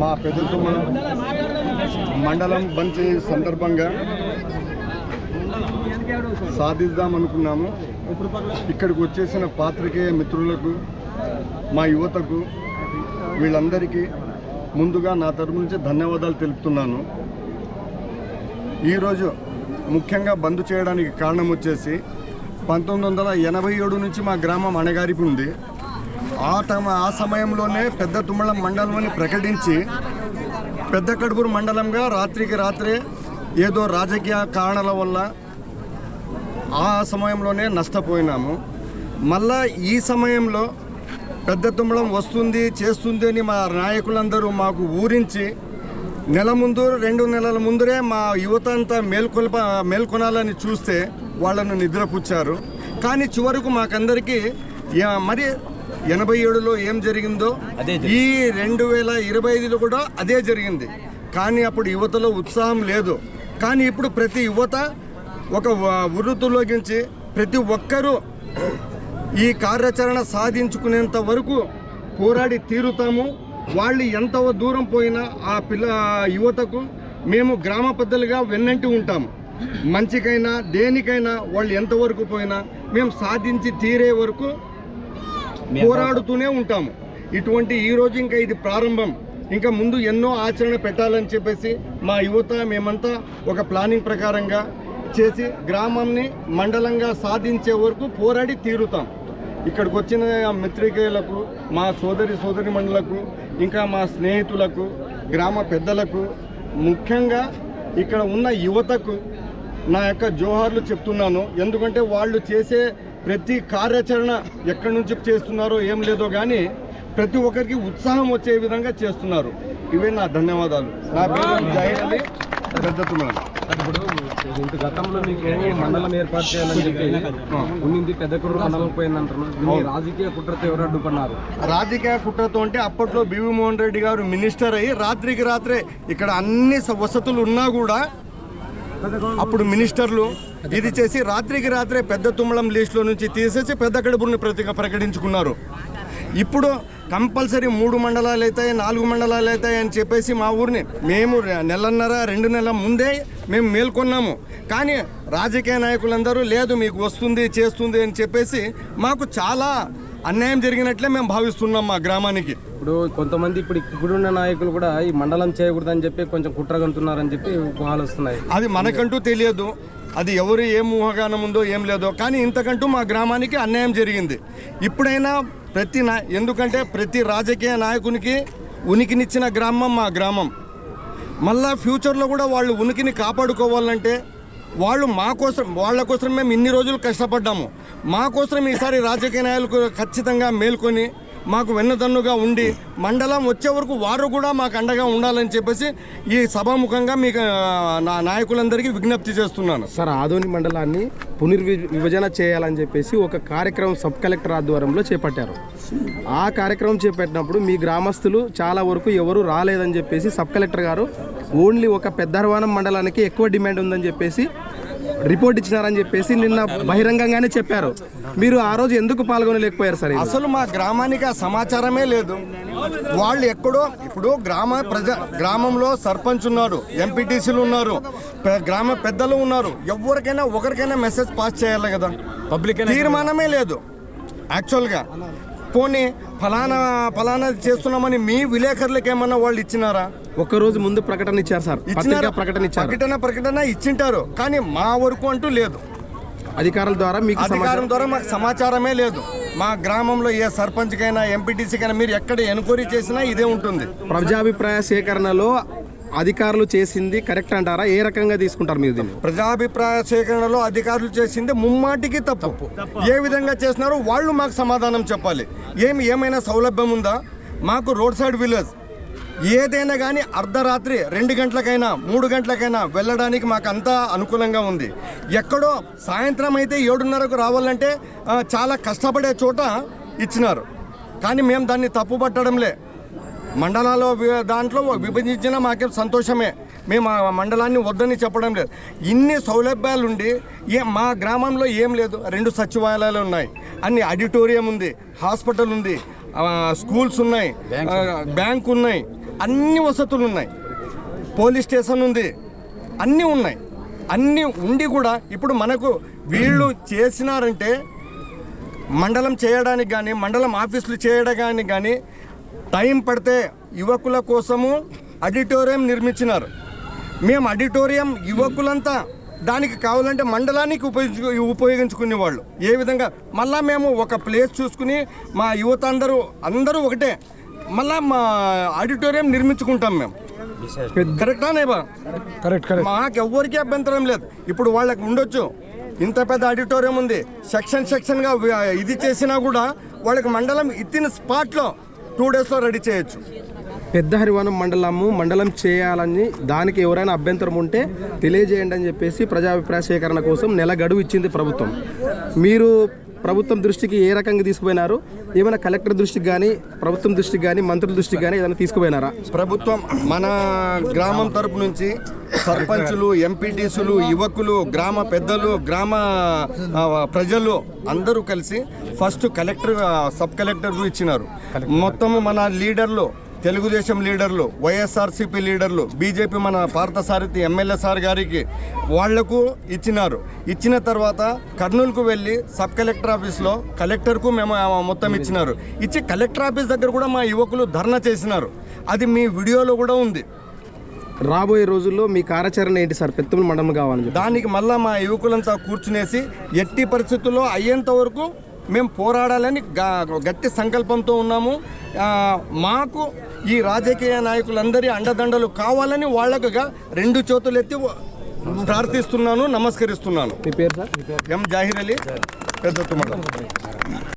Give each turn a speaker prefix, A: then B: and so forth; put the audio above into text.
A: మా పెద్దతుమ్మ మండలం బంచి సందర్భంగా సాధిద్దాం అనుకున్నాము. ఇక్కడికి వచ్చేసిన పాత్రికేయ మిత్రులకు మా యువతకు వీళ్ళందరికీ ముందుగా నా తరపు నుంచి ధన్యవాదాలు తెలుపుతున్నాను. ఈరోజు ముఖ్యంగా బంద్ చేయడానికి కారణం వచ్చేసి పంతొమ్మిది వందల ఎనభై ఏడు నుంచి మా గ్రామం అణగారిపి ఉంది ఆ టైం ఆ సమయంలోనే పెద్ద తుమ్మలం మండలంని ప్రకటించి పెద్ద కడుపురు మండలంగా రాత్రికి రాత్రే ఏదో రాజకీయ కారణాల వల్ల ఆ సమయంలోనే నష్టపోయినాము. మళ్ళా ఈ సమయంలో పెద్ద తుమ్మళం వస్తుంది చేస్తుంది అని మా నాయకులందరూ మాకు ఊరించి నెల ముందు రెండు నెలల ముందరే మా యువత అంతా మేల్కొల్ప మేల్కొనాలని చూస్తే వాళ్ళను నిద్రపుచ్చారు. కానీ చివరకు మాకందరికీ మరి ఎనభై ఏడులో ఏం జరిగిందో ఈ రెండు వేల ఇరవై ఐదులో కూడా అదే జరిగింది. కానీ అప్పుడు యువతలో ఉత్సాహం లేదు. కానీ ఇప్పుడు ప్రతి యువత ఒక వృత్తిలోకించి ప్రతి ఒక్కరూ ఈ కార్యాచరణ సాధించుకునేంత వరకు పోరాడి తీరుతాము. వాళ్ళు ఎంత దూరం పోయినా ఆ పిల్ల యువతకు మేము గ్రామ పెద్దలుగా వెన్నంటి ఉంటాము మంచికైనా దేనికైనా వాళ్ళు ఎంతవరకు పోయినా మేము సాధించి తీరే వరకు పోరాడుతూనే ఉంటాము. ఇటువంటి ఈ రోజు ఇంకా ఇది ప్రారంభం. ఇంకా ముందు ఎన్నో ఆచరణ పెట్టాలని చెప్పేసి మా యువత మేమంతా ఒక ప్లానింగ్ ప్రకారంగా చేసి గ్రామాన్ని మండలంగా సాధించే వరకు పోరాడి తీరుతాం. ఇక్కడికి వచ్చిన మిత్రికేయులకు మా సోదరి సోదరి మండలకు ఇంకా మా స్నేహితులకు గ్రామ పెద్దలకు ముఖ్యంగా ఇక్కడ ఉన్న యువతకు నా యొక్క జోహార్లు చెప్తున్నాను. ఎందుకంటే వాళ్ళు చేసే ప్రతి కార్యాచరణ ఎక్కడి నుంచి చేస్తున్నారో ఏం లేదో కానీ ప్రతి ఒక్కరికి ఉత్సాహం వచ్చే విధంగా చేస్తున్నారు. ఇవే నా ధన్యవాదాలు. నా పేరు అలీ తుమ్మల.
B: ఇప్పుడు ఇంత గతంలో మీకు మండలం ఏర్పాటు చేయాలని చెప్పి ఉన్నింది మండలం పోయింది అంటున్నారు దీన్ని రాజకీయ కుట్రతో ఎవరు
A: రాజకీయ కుట్రతో అంటే అప్పట్లో బివి మోహన్ రెడ్డి గారు మినిస్టర్ అయ్యి రాత్రికి రాత్రే ఇక్కడ అన్ని వసతులు ఉన్నా కూడా అప్పుడు మినిస్టర్లు ఇది చేసి రాత్రికి రాత్రే పెద్ద తుమ్మలం లిస్టులో నుంచి తీసేసి పెద్ద కడుపుని ప్రతి ప్రకటించుకున్నారు. ఇప్పుడు కంపల్సరీ మూడు మండలాలు అవుతాయి నాలుగు మండలాలు అవుతాయి అని చెప్పేసి మా ఊరిని మేము నెలన్నర రెండు నెలల ముందే మేము మేల్కొన్నాము. కానీ రాజకీయ నాయకులందరూ లేదు మీకు వస్తుంది చేస్తుంది అని చెప్పేసి మాకు చాలా అన్యాయం జరిగినట్లే మేము భావిస్తున్నాం మా గ్రామానికి.
B: ఇప్పుడు కొంతమంది ఇప్పుడు ఇప్పుడున్న నాయకులు కూడా ఈ మండలం చేయకూడదని చెప్పి కొంచెం కుట్రగంటున్నారని చెప్పి ఊహాలు వస్తున్నాయి.
A: అది మనకంటూ తెలియదు. అది ఎవరు ఏం ఊహగానం ఉందో ఏం లేదో. కానీ ఇంతకంటూ మా గ్రామానికి అన్యాయం జరిగింది. ఇప్పుడైనా ప్రతి నా ఎందుకంటే ప్రతి రాజకీయ నాయకునికి ఉనికినిచ్చిన గ్రామం మా గ్రామం. మళ్ళా ఫ్యూచర్లో కూడా వాళ్ళు ఉనికిని కాపాడుకోవాలంటే వాళ్ళు మా కోసం వాళ్ళ కోసం మేము ఇన్ని రోజులు కష్టపడ్డాము. మా కోసం ఈసారి రాజకీయ నాయకులు ఖచ్చితంగా మేల్కొని మాకు వెన్నదన్నుగా ఉండి మండలం వచ్చే వరకు వారు కూడా మాకు అండగా ఉండాలని చెప్పేసి ఈ సభాముఖంగా మీకు నా నాయకులందరికీ విజ్ఞప్తి చేస్తున్నాను.
B: సార్ ఆదోని మండలాన్ని పునర్విభజన చేయాలని చెప్పేసి ఒక కార్యక్రమం సబ్ కలెక్టర్ ఆధ్వర్యంలో చేపట్టారు. ఆ కార్యక్రమం చేపట్టినప్పుడు మీ గ్రామస్తులు చాలా వరకు ఎవరు రాలేదని చెప్పేసి సబ్ కలెక్టర్ గారు ఓన్లీ ఒక పెద్దరవానం మండలానికి ఎక్కువ డిమాండ్ ఉందని చెప్పేసి రిపోర్ట్ ఇచ్చినారని చెప్పేసి నిన్న బహిరంగంగానే చెప్పారు. మీరు ఆ రోజు ఎందుకు పాల్గొనలేకపోయారు సార్?
A: అసలు మా గ్రామానికి ఆ సమాచారమే లేదు. వాళ్ళు ఎక్కడో ఇప్పుడు గ్రామ ప్రజ గ్రామంలో సర్పంచ్ ఉన్నారు ఎంపీటీసీలు ఉన్నారు గ్రామ పెద్దలు ఉన్నారు. ఎవరికైనా ఒకరికైనా మెసేజ్ పాస్ చేయాలి కదా.
B: పబ్లిక్
A: తీర్మానమే లేదు. యాక్చువల్గా పోనీ ఫలానా ఫలానా చేస్తున్నామని మీ విలేకరులకు ఏమన్నా వాళ్ళు ఇచ్చినారా?
B: ఒక్క రోజు ముందు ప్రకటన ఇచ్చారు సార్.
A: ఇచ్చినారా?
B: ప్రకటన ఇచ్చారు.
A: ప్రకటన ప్రకటన ఇచ్చింటారు. కానీ మా వరకు అంటూ లేదు.
B: అధికారుల ద్వారా మీకు
A: అధికారం ద్వారా మాకు సమాచారమే లేదు. మా గ్రామంలో ఏ సర్పంచ్కైనా ఎంపీటీసీకైనా మీరు ఎక్కడ ఎన్క్వైరీ చేసినా ఇదే ఉంటుంది.
B: ప్రజాభిప్రాయ సేకరణలో అధికారులు చేసింది కరెక్ట్ అంటారా? ఏ రకంగా తీసుకుంటారు మీరు దీన్ని?
A: ప్రజాభిప్రాయ సేకరణలో అధికారులు చేసింది ముమ్మాటికి తప్పు. ఏ విధంగా చేసినారో వాళ్ళు మాకు సమాధానం చెప్పాలి. ఏమి ఏమైనా సౌలభ్యం ఉందా? మాకు రోడ్ సైడ్ విలేజ్. ఏదైనా కానీ అర్ధరాత్రి రెండు గంటలకైనా మూడు గంటలకైనా వెళ్ళడానికి మాకు అంతా అనుకూలంగా ఉంది. ఎక్కడో సాయంత్రం అయితే ఏడున్నరకు రావాలంటే చాలా కష్టపడే చోట ఇచ్చినారు. కానీ మేము దాన్ని తప్పుపట్టడంలే. మండలాల్లో దాంట్లో విభజించిన మాకేం సంతోషమే. మేము ఆ మండలాన్ని వద్దని చెప్పడం లేదు. ఇన్ని సౌలభ్యాలు ఉండి ఏ మా గ్రామంలో ఏం లేదు. రెండు సచివాలయాలు ఉన్నాయి. అన్ని ఆడిటోరియం ఉంది హాస్పిటల్ ఉంది స్కూల్స్ ఉన్నాయి బ్యాంక్ ఉన్నాయి. అన్ని వసతులు ఉన్నాయి పోలీస్ స్టేషన్ ఉంది. అన్నీ ఉన్నాయి. అన్నీ ఉండి కూడా ఇప్పుడు మనకు వీళ్ళు చేసినారంటే మండలం చేయడానికి కానీ మండలం ఆఫీసులు చేయడానికి కానీ టైం పడితే యువకుల కోసము ఆడిటోరియం నిర్మించినారు. మేము ఆడిటోరియం యువకులంతా దానికి కావాలంటే మండలానికి ఉపయోగించు ఉపయోగించుకునేవాళ్ళు ఏ విధంగా? మళ్ళా మేము ఒక ప్లేస్ చూసుకుని మా యువత అందరూ అందరూ ఒకటే. మళ్ళా మా ఆడిటోరియం నిర్మించుకుంటాం మేము. కరెక్టా నేబా?
B: Correct correct.
A: మాకు ఎవ్వరికీ అభ్యంతరం లేదు. ఇప్పుడు వాళ్ళకి ఉండొచ్చు. ఇంత పెద్ద ఆడిటోరియం ఉంది. సెక్షన్ సెక్షన్గా ఇది చేసినా కూడా వాళ్ళకి మండలం ఇచ్చిన స్పాట్లో టూ డేస్లో రెడీ చేయొచ్చు.
B: పెద్ద హరివనం మండలము మండలం చేయాలని దానికి ఎవరైనా అభ్యంతరం ఉంటే తెలియజేయండి అని చెప్పేసి ప్రజాభిప్రాయ సేకరణ కోసం నెల గడువు ఇచ్చింది ప్రభుత్వం. మీరు ప్రభుత్వం దృష్టికి ఏ రకంగా తీసుకుపోయినారు? ఏమైనా కలెక్టర్ దృష్టికి కానీ ప్రభుత్వం దృష్టికి కానీ మంత్రుల దృష్టికి కానీ ఏదైనా తీసుకుపోయినారా?
A: ప్రభుత్వం మన గ్రామం తరపు నుంచి సర్పంచులు ఎంపీటీసులు యువకులు గ్రామ పెద్దలు గ్రామ ప్రజలు అందరూ కలిసి ఫస్ట్ కలెక్టర్ సబ్ కలెక్టర్ ఇచ్చినారు. మొత్తం మన లీడర్లు తెలుగుదేశం లీడర్లు వైఎస్ఆర్సీపీ లీడర్లు బీజేపీ మన పార్థసారథి ఎమ్మెల్యే సార్ గారికి వాళ్ళకు ఇచ్చినారు. ఇచ్చిన తర్వాత కర్నూలుకు వెళ్ళి సబ్ కలెక్టర్ ఆఫీస్లో కలెక్టర్కు మేము మొత్తం ఇచ్చినారు. ఇచ్చి కలెక్టర్ ఆఫీస్ దగ్గర కూడా మా యువకులు ధర్నా చేసినారు. అది మీ వీడియోలో కూడా ఉంది.
B: రాబోయే రోజుల్లో మీ కార్యాచరణ ఏంటి సార్? పెత్తముల మండలం చెప్పి.
A: దానికి మళ్ళా మా యువకులంతా కూర్చునేసి ఎట్టి పరిస్థితుల్లో అయ్యేంత వరకు మేము పోరాడాలని గట్టి సంకల్పంతో ఉన్నాము. మాకు ఈ రాజకీయ నాయకులందరి అండదండలు కావాలని వాళ్ళకుగా రెండు చేతులు ఎత్తి ప్రార్థిస్తున్నాను నమస్కరిస్తున్నాను. ఎం జాహిర్ అలీ పెద్ద